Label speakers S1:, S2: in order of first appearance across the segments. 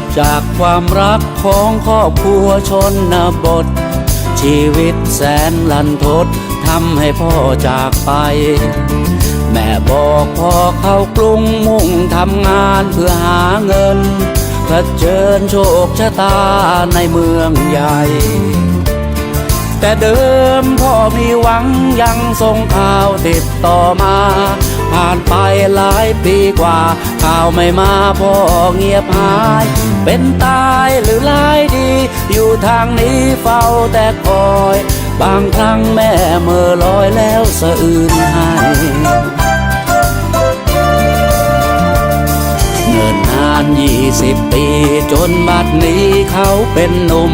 S1: ดจากความรักของครอบครัวชนบท ชีวิตแสนลันทดทำให้พ่อจากไป แม่บอกพ่อเข้ากรุงมุ่งทำงานเพื่อหาเงินเผชิญโชคชะตาในเมืองใหญ่ แต่เดิมพ่อมีหวังยังส่งข่าวติดต่อมา ผ่านไปหลายปีกว่า ข่าวไม่มาพ่อเงียบหาย เป็นตายหรือร้ายดี อยู่ทางนี้เฝ้าแต่คอย บางครั้งแม่เมื่อลอยแล้วสะอื่นให้เงินนานยี่สิบปีจนบัดนี้เขาเป็นหนุ่ม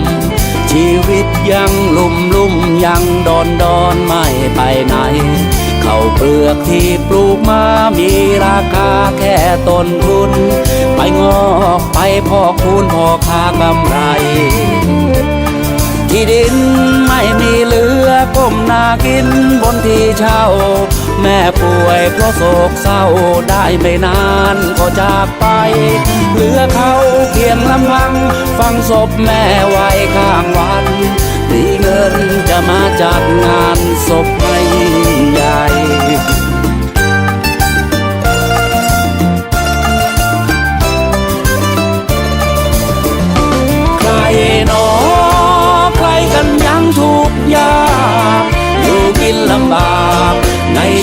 S1: ชีวิตยังลุ่มลุ่มยังดอนดอนไม่ไปไหน ข้าวเปลือกที่ปลูกมามีราคาแค่ต้นทุน ไปงอกไปพอคูณพอค้ากำไร ที่ดินไม่มีเหลือก้มนากินบนที่เช่า แม่ป่วยเพราะโศกเศร้าได้ไม่นานก็จากไป เหลือเขาเพียงลำพัง ฟังศพแม่ไว้ข้างวันมีเงินจะมาจัดงานศพให้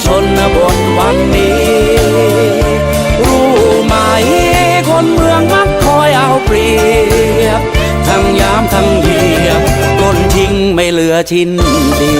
S1: ชนบทวันนี้ รู้ไหมคนเมืองมักคอยเอาเปรียบ ทั้งยามทั้งเยียบคนทิ้งไม่เหลือชิ้นดี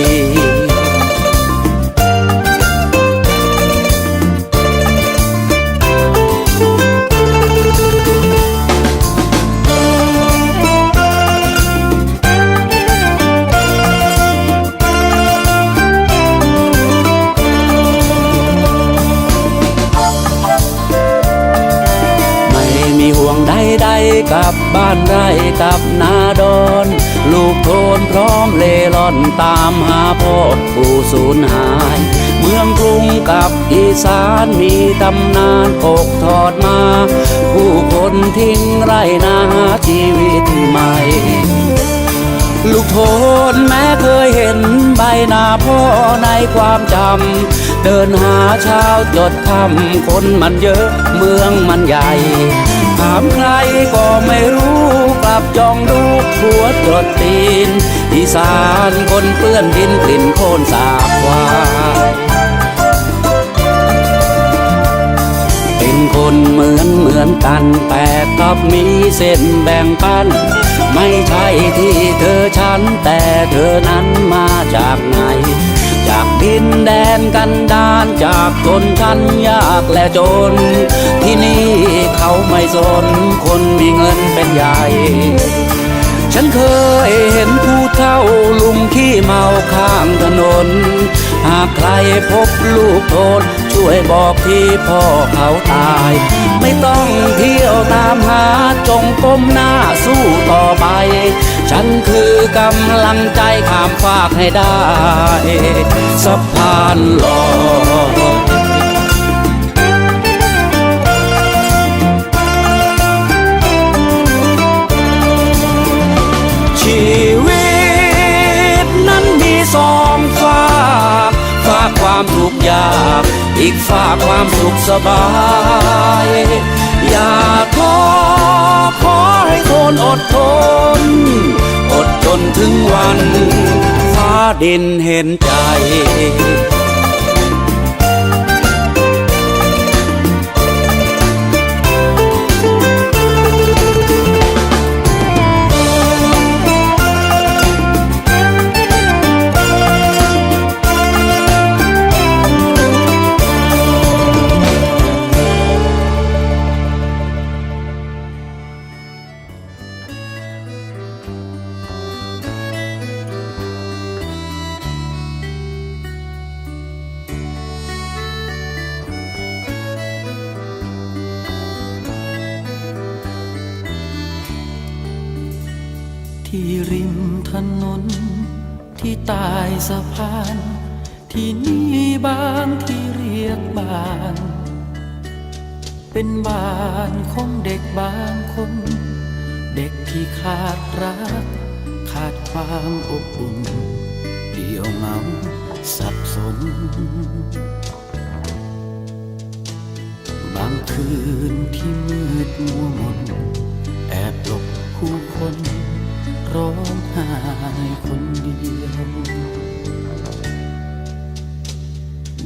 S1: ลับบ้านไร่กับนาดอนลูกโทนพร้อมเล่ร่อนตามหาพ่อผู้สูญหาย เมืองกรุงกับอีสานมีตำนานกกทอดมา ผู้คนทิ้งไรนาหาชีวิตใหม่ลูกโทนแม้เคยเห็นใบหน้าพ่อในความจำ เดินหาเช้าจดค่ำคนมันเยอะเมืองมันใหญ่ ถามใครก็ไม่รู้กลับจองดูหัวจดตีนอีสานคนเปื้อนดินกลิ่นโคลนสาบควายเป็นคนเหมือนเหมือนกัน แต่กลับมีเส้นแบ่งปัน ไม่ใช่ที่เธอฉันแต่เธอนั้นมาจากไหน จากดินแดนกันดานจากชนชั้นยากและจน ที่นี่เขาไม่สนคนมีเงินเป็นใหญ่ฉันเคยเห็นผู้เฒ่าลุงขี้เมาข้างถนน หากใครพบลูกโทนช่วยบอกที่พ่อเขาตาย ไม่ต้องเที่ยวตามหาจงก้มหน้าสู้ต่อไป ฉันคือกำลังใจข้ามฟากให้ได้สะพานลอยชีวิตนั้นมีสองฝากฝากความทุกข์ยาก อีกฝากความสุขสบาย อย่าท้อขอให้ทนอดทน อดจนถึงวัน ฟ้าดินเห็นใจ
S2: ถนน ที่ใตายสะพาน ที่นี่บ้านที่เรียกบ้าน เป็นบ้านของเด็กบางคน เด็กที่ขาดรัก ขาดความอบอุ่นเดียวเหงาสับสน บางคืนที่มืดมัวมน คนเดียว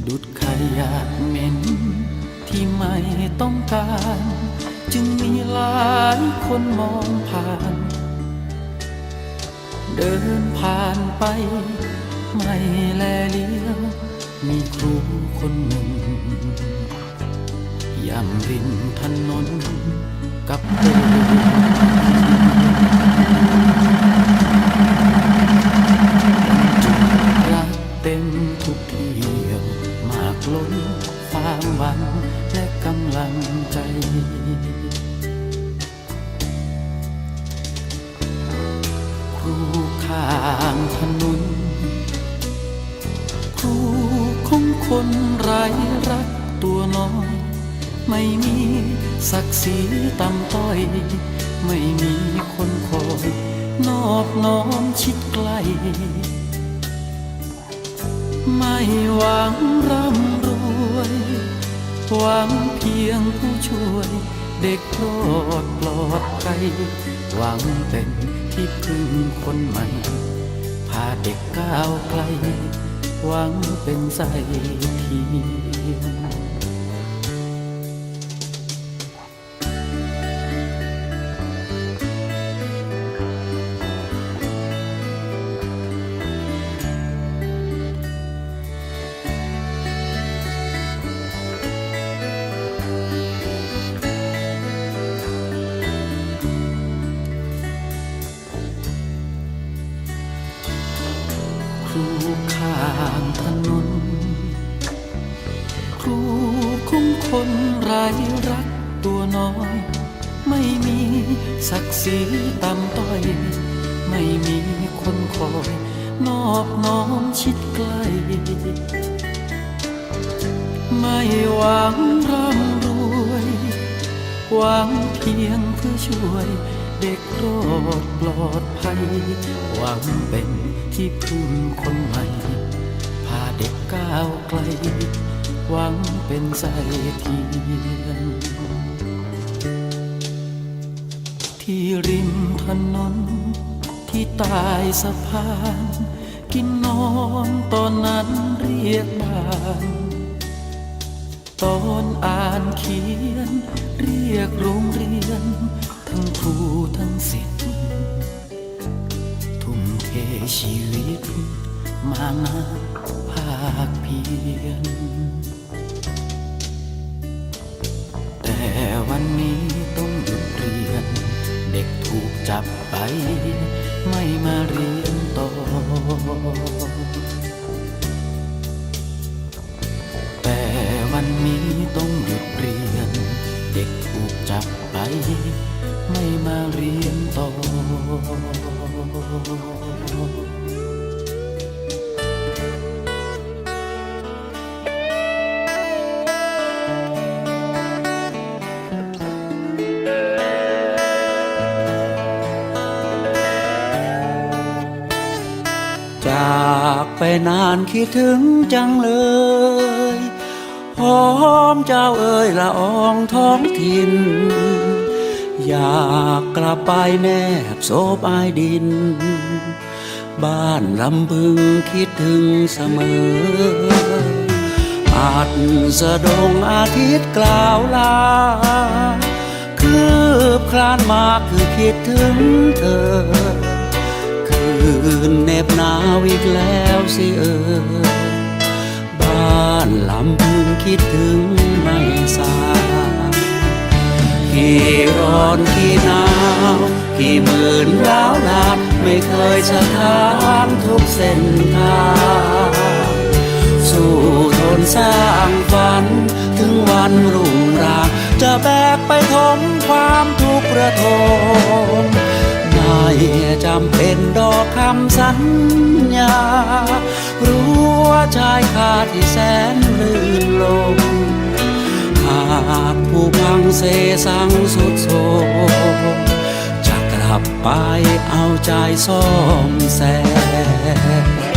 S2: ดุดขยะเหม็นที่ไม่ต้องการ จึงมีหลายคนมองผ่าน เดินผ่านไปไม่แลเลี้ยว มีครูคนหนึ่งย่ำริมถนนกับเธอจุดรักเต็มทุกเที่ยวมากล้นความหวังและกำลังใจ ครูข้างถนนครูของคนไร้รักตัวน้อย ไม่มีศักดิ์ศรีต่ำต้อย ไม่มีคนคอยนอบน้อมชิดใกล้ ไม่หวังร่ำรวย หวังเพียงผู้ช่วย เด็กรอดปลอดภัยหวังเป็นที่พึ่งคนใหม่ พาเด็กก้าวไกล หวังเป็นใส่ทียน ศักดิ์ศรีต่ำต้อย ไม่มีคนคอย นอบน้อมชิดใกล้ไม่หวังร่ำรวยหวังเพียงเพื่อช่วย เด็กรอดปลอดภัย หวังเป็นที่พึ่งคนใหม่ พาเด็กก้าวไกล หวังเป็นสายเทียน ที่ริมถนน ที่ใต้สะพาน กินนอนตอนนั้นเรียกบ้านตอนอ่านเขียน เรียกโรงเรียน ทั้งครูทั้งศิษย์ทุ่มเทชีวิต มานาภาคเพียรแต่วันนี้ต้อง เด็กถูกจับไป ไม่มาเรียนต่อ แต่วันนี้ต้องหยุดเรียน เด็กถูกจับไป ไม่มาเรียนต่อ
S1: นานคิดถึงจังเลยหอมเจ้าเอ่ยละอองท้องถิ่น อยากกลับไปแนบโซบอายดิน บ้านลำพึงคิดถึงเสมออาจสะดงอาทิตย์กล่าวลา คืบคลานมาคือคิดถึงเธอ นเหน็บหนาวอีกแล้วสิเออ บ้านลำพึงคิดถึงไม่สากี่ร้อนกี่หนาวกี่หมื่นดาวลาดไม่เคยสะท้านทุกเส้นทางสู้ทนสร้างฝัน ถึงวันรุ่งรางจะแบกไปทมความทุกข์ระทม ไม่จำเป็นดอกคำสัญญา รู้ว่าชายคาที่แสนลื่นลมหากผู้พังเสสังสุดโทรมจะกลับไปไปเอาใจซ่อมแซม